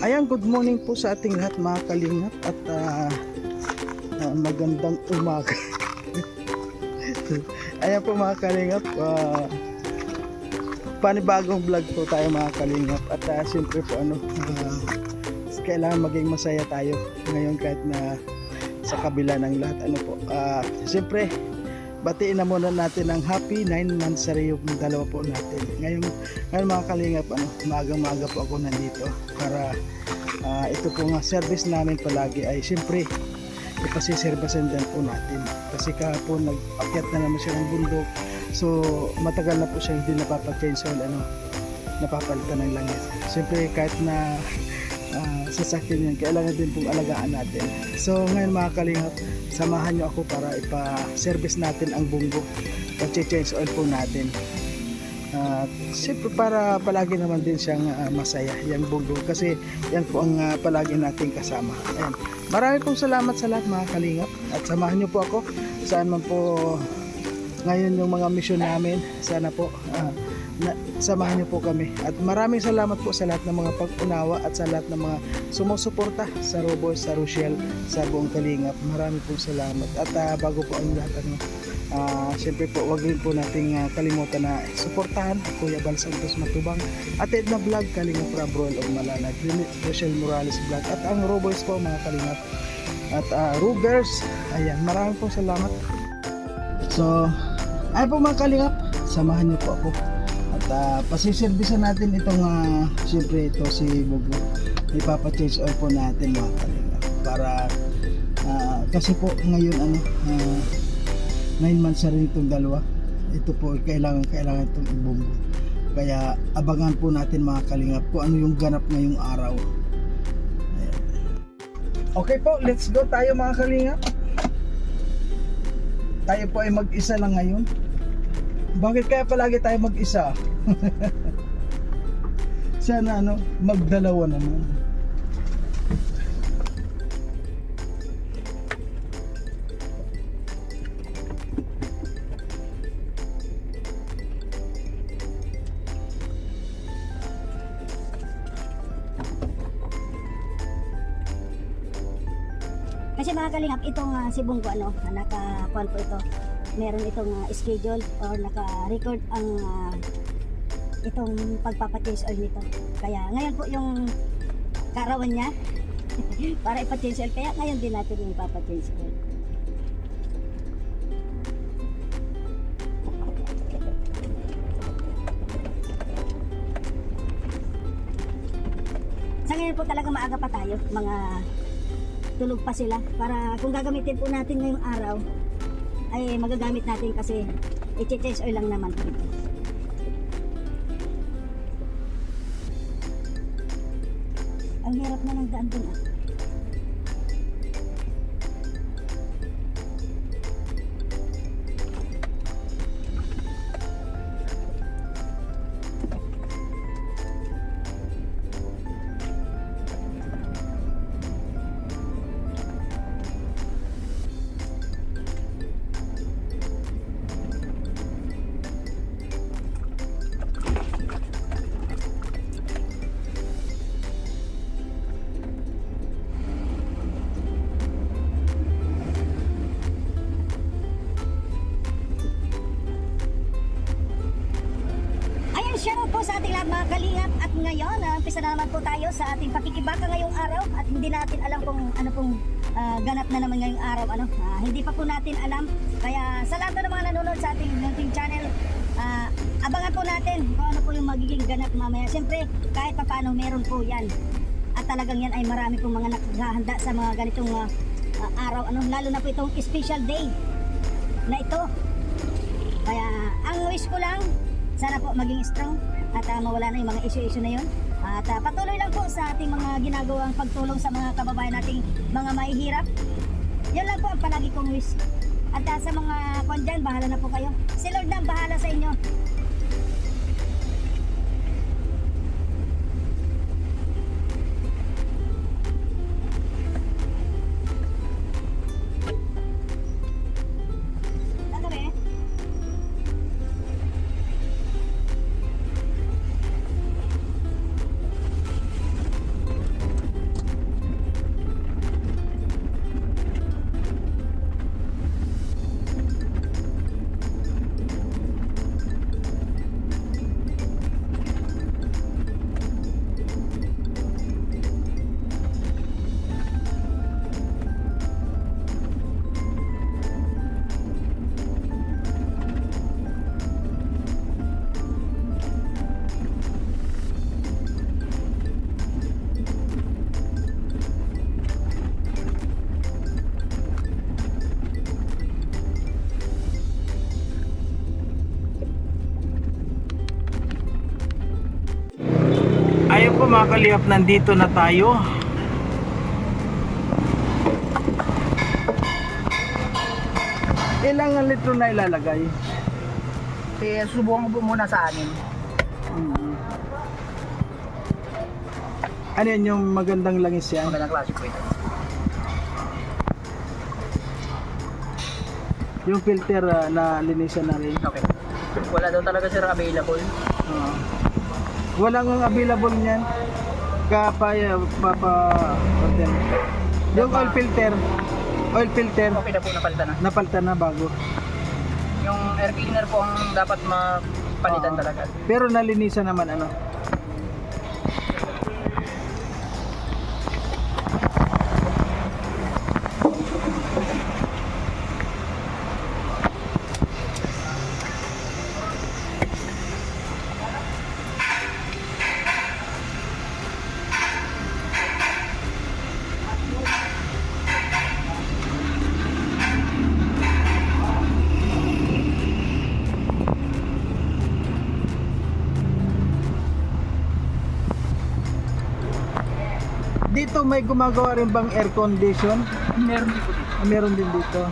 Ayan, good morning po sa ating lahat mga kalingap at ah, ah, magandang umaga. Ayan po mga kalingap, ah, panibagong vlog po tayo mga kalingap at ah, siyempre po ano, ah, kailangan maging masaya tayo ngayon kahit na sa kabila ng lahat ano po. Ah, siyempre, batiin na muna natin ang happy 9 months sa yung dalawa po natin. Ngayon, ngayon mga kalingap, ano, maagang-maaga po ako nandito para ah, ito po nga service namin palagi ay siyempre ipasiservisan din po natin. Kasi kahapon nag-akyat na naman siya ng bundok. So matagal na po siya hindi napapag-change oil, ano, napapalitan ng langis. Siyempre kahit na sasakyan yan, kailangan din pong alagaan natin. So ngayon mga kalingap, samahan nyo ako para ipa-service natin ang bunggo. Pa-change oil po natin. At siyempre para palagi naman din siyang ah, masaya yung bunggo kasi yan po ang ah, palagi nating kasama. Ayan. Marami pong salamat sa lahat mga kalingap at samahan niyo po ako saan man po ngayon yung mga mission namin. Sana po ah, na, samahan niyo po kami. At maraming salamat po sa lahat ng mga pag-unawa at sa lahat ng mga sumusuporta sa Robo, sa Rochelle, sa buong Kalingap. Marami pong salamat. At ah, bago po ang lahat ano, Ah, Siyempre po, wag rin po nating ah, kalimutan na suportahan Kuya Bal Santos Matubang at Edna Vlog, Kalingap Rob Royal of Malanag, Rochelle Morales Vlog at ang Roboys po mga Kalingap at uh, Rugers, ayan, maraming po salamat so, ay po mga Kalingap samahan niyo po ako. At uh, pasiservisan natin itong uh, siyempre ito si Bubu. Ipapa-change oil po natin mga Kalingap para ah, kasi po ngayon ano ah, 9 months na rin itong dalawa. Ito po kailangan kailangan itong ibunggo kaya abangan po natin mga kalingap kung ano yung ganap ngayong araw. Okay po let's go tayo mga kalingap tayo po ay mag-isa lang ngayon? Bakit kaya palagi tayo mag-isa? Sana ano magdalawa naman. Kasi mga kalingap, itong uh, si Bunggo, ano, na naka-call po ito, meron itong ah, schedule or naka-record ang ah, itong pagpapachange oil nito. Kaya ngayon po yung karawan niya para ipa-change oil. Kaya ngayon din natin yung ipapachange oil. Sa ngayon po talaga maaga pa tayo, mga tulog pa sila para kung gagamitin po natin ngayong araw ay magagamit natin kasi i-change oil lang naman ito. Ang hirap na ng daan dun ah. Kalingap at ngayon, uh, umpisa na naman po tayo sa ating pakikibaka ngayong araw at hindi natin alam kung ano pong ah, ganap na naman ngayong araw. Ano, Ah, hindi pa po natin alam. Kaya sa lahat ng mga nanonood sa ating munting channel, ah, abangan po natin kung ano po yung magiging ganap mamaya. Siyempre, kahit pa paano meron po yan. At talagang yan ay marami pong mga naghahanda sa mga ganitong ah, ah, araw. Ano, lalo na po itong special day na ito. Kaya ang wish ko lang, sana po maging strong at ah, mawala na yung mga issue-issue na yun. At ah, patuloy lang po sa ating mga ginagawang pagtulong sa mga kababayan nating mga mahihirap. Yan lang po ang palagi kong wish. At ah, sa mga kwan dyan, bahala na po kayo. Si Lord na bahala sa inyo. Mga kalihap, nandito na tayo. Ilang litro na ilalagay? Eh, subukan ko po muna sa anin. Mm. Ano yan yung magandang langis yan? Magandang klase po ito. Yung filter ah, na linisan na rin. Okay. Wala daw talaga sir available. Walang available niyan. Kapaya, papa, order. Yung oil filter, oil filter, Okay na po napalitan na. napalitan na bago. Yung air cleaner po ang dapat mapalitan Oo. talaga. Pero nalinisan naman ano. May gumagawa rin bang air condition? Meron din po dito. Ah, Meron din dito.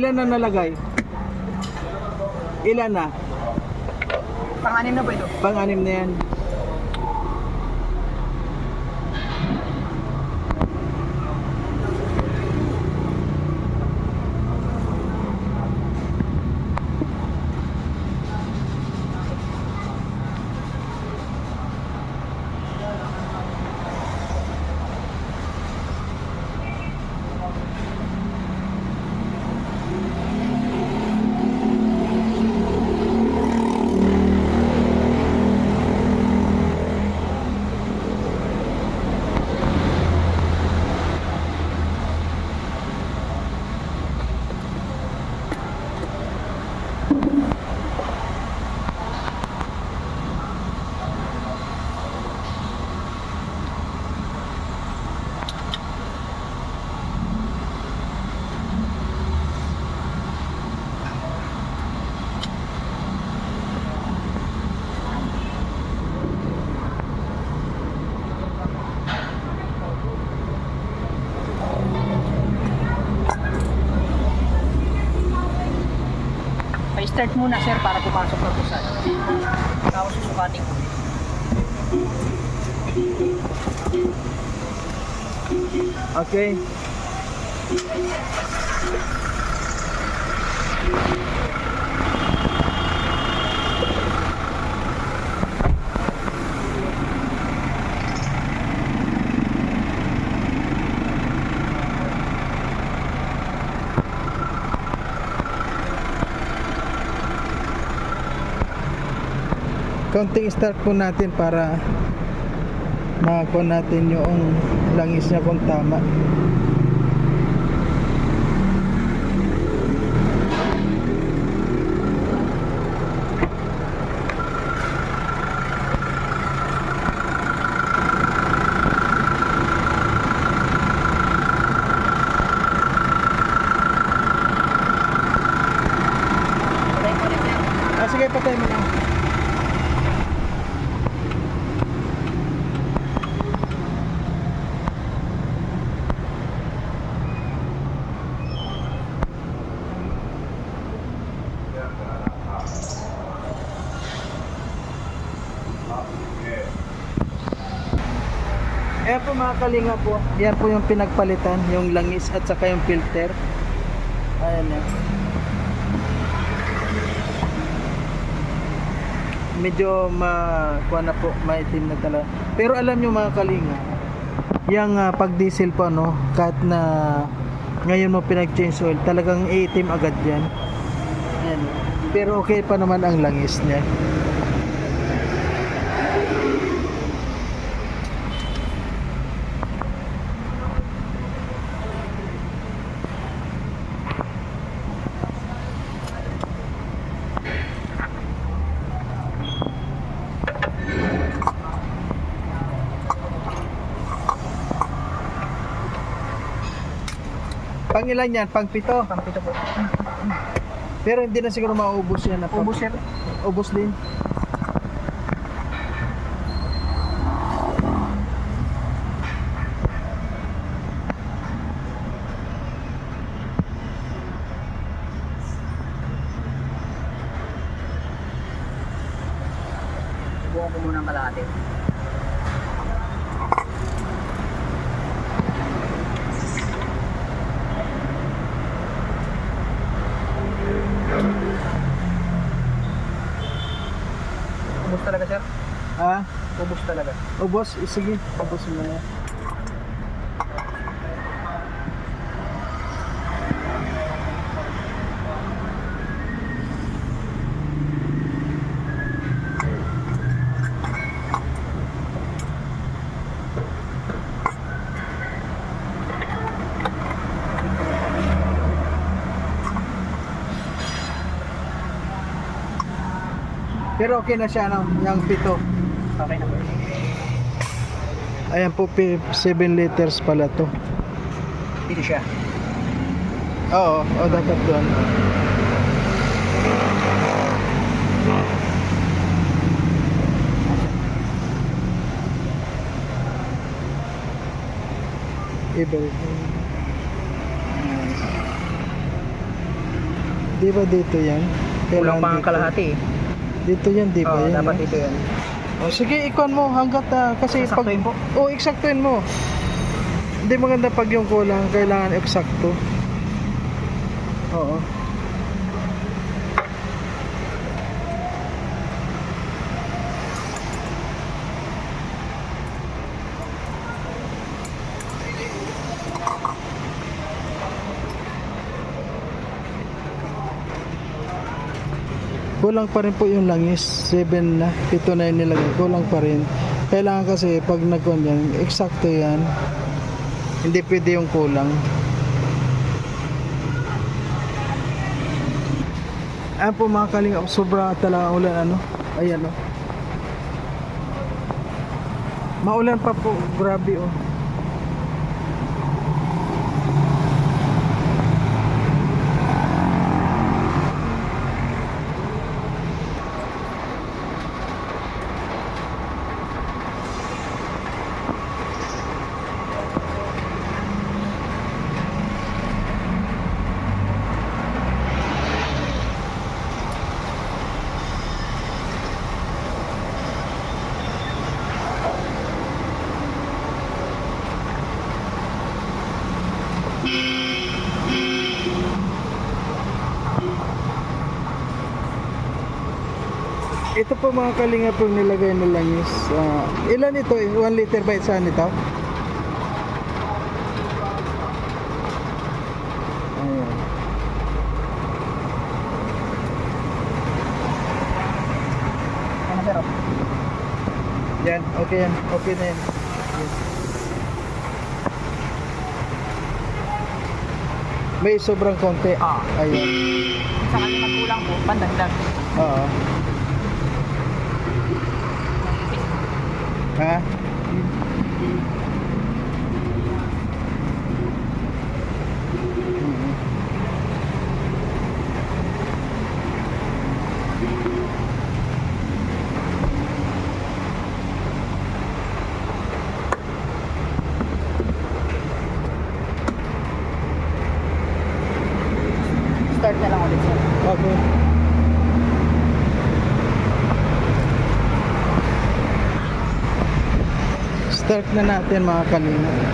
Ilan na nalagay? Ilan na? Panganim na po ito. Pang-anim na yan. Pa-start muna sir para pumasok na po sa Tapos susukatin ko. Okay. Counting start po natin para makakuha natin yung langis niya kung tama. Ayan po mga kalinga po, yan po yung pinagpalitan, yung langis at saka yung filter. Ayan yan. Medyo ma na po, maitim na talaga. Pero alam nyo mga kalinga, yung ah, uh, pag diesel po no, kahit na ngayon mo pinag-change oil, talagang itim agad yan. Ayan. Pero okay pa naman ang langis niya. Pang ilan yan? Pang pito? Pang pito po. Pero hindi na siguro mauubos yan. Na pang- Ubus sir. Ubos din. Buong ko muna kalahati. Ubus talaga sir. Ha? Ubus talaga. Ubos? Eh, Sige, ubos mo na. Pero okay na siya, no? Yung pito. Okay na po. Ayan po, 7 liters pala to. Dito siya. Oo, o dapat doon. Iba. Di ba dito yan? Kulang pa ang dito. kalahati eh. Dito yan, di ba Oo, yan? dapat no? dito yan. O sige, ikon mo hanggat ah, kasi pag po. Oo, eksaktuin mo. Hindi maganda pag yung kulang, kailangan eksakto. Oo. Kulang pa rin po yung langis. 7 na, 7 na yung nilagay. Kulang pa rin. Kailangan kasi pag nagkuhan yan, eksakto yan. Hindi pwede yung kulang. Ayan po mga kalingap, sobra talaga ulan ano. Ayan oh. Maulan pa po, grabe oh. Ito po mga kalingap yung nilagay na langis. Ah, ilan ito? 1 liter ba nito? Ayan. Ano? Yan, okay yan. Okay na yan. Yes. May sobrang konti. Ah. Ayan. Sa kanya magkulang po, pandagdag. Oo. Ha? Mhm. Start na lang ulit sir. Okay. Start na natin mga kalingap.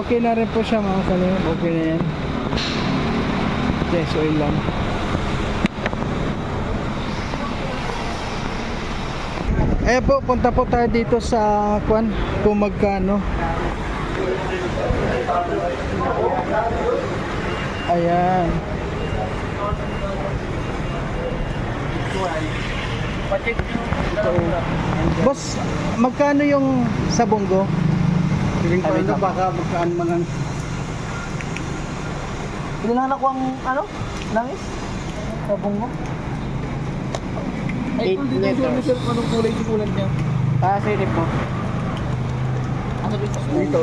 Okay na rin po siya mga kalingap. Okay na yan. Yes, oil lang. Eh po, punta po tayo dito sa kwan kung magkano. Ayan. Budget Boss, magkano yung sa bunggo? Piling ko ano, baka magkaan man ang... Ako ang ano? Langis? Sabong mo? Ay, 8 kung dito liters. anong kulay sikulan niya. Ah, sige po. Ano dito? Dito.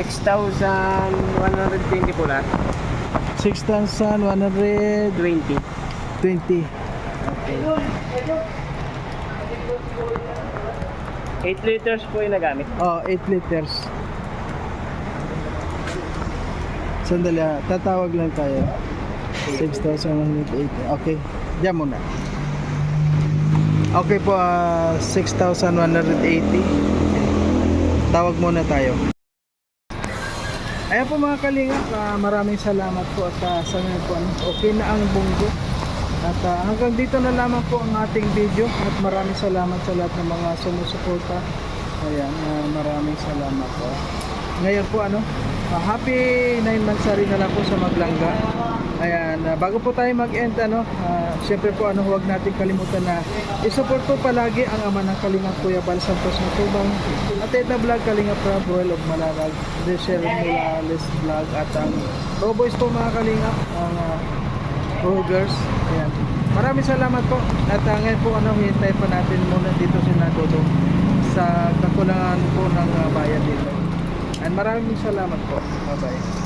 6,120 po lahat. 6,120. 20. 8 liters po yung nagamit. Oh, 8 liters. Sandali, ah. tatawag lang tayo. 6,180. Okay, diyan muna. Okay po, ah, 6,180. Tawag muna tayo. Ayan po mga kalingap, ah, maraming salamat po at uh, sa ngayon po, ano, okay na ang bunggo. At ah, hanggang dito na lamang po ang ating video at maraming salamat sa lahat ng mga sumusuporta. Ayan, ah, maraming salamat po. Ngayon po ano, ah, happy 9 months na rin na lang po sa Maglangga. Ayan, ah, bago po tayo mag-end ano, ah, syempre po ano, huwag natin kalimutan na isupport po palagi ang ama ng Kalingap Kuya Bal Santos Matubang at Edna Vlog Kalingap Rob Royal of Malarag, Desher Morales Vlog at ang Boys po mga Kalingap, ang uh, Rogers. Ayan. Maraming salamat po. At uh, ngayon po ano, hintay pa natin muna dito si Nadodo sa kakulangan po ng uh, bayan dito. And maraming salamat po. Bye-bye.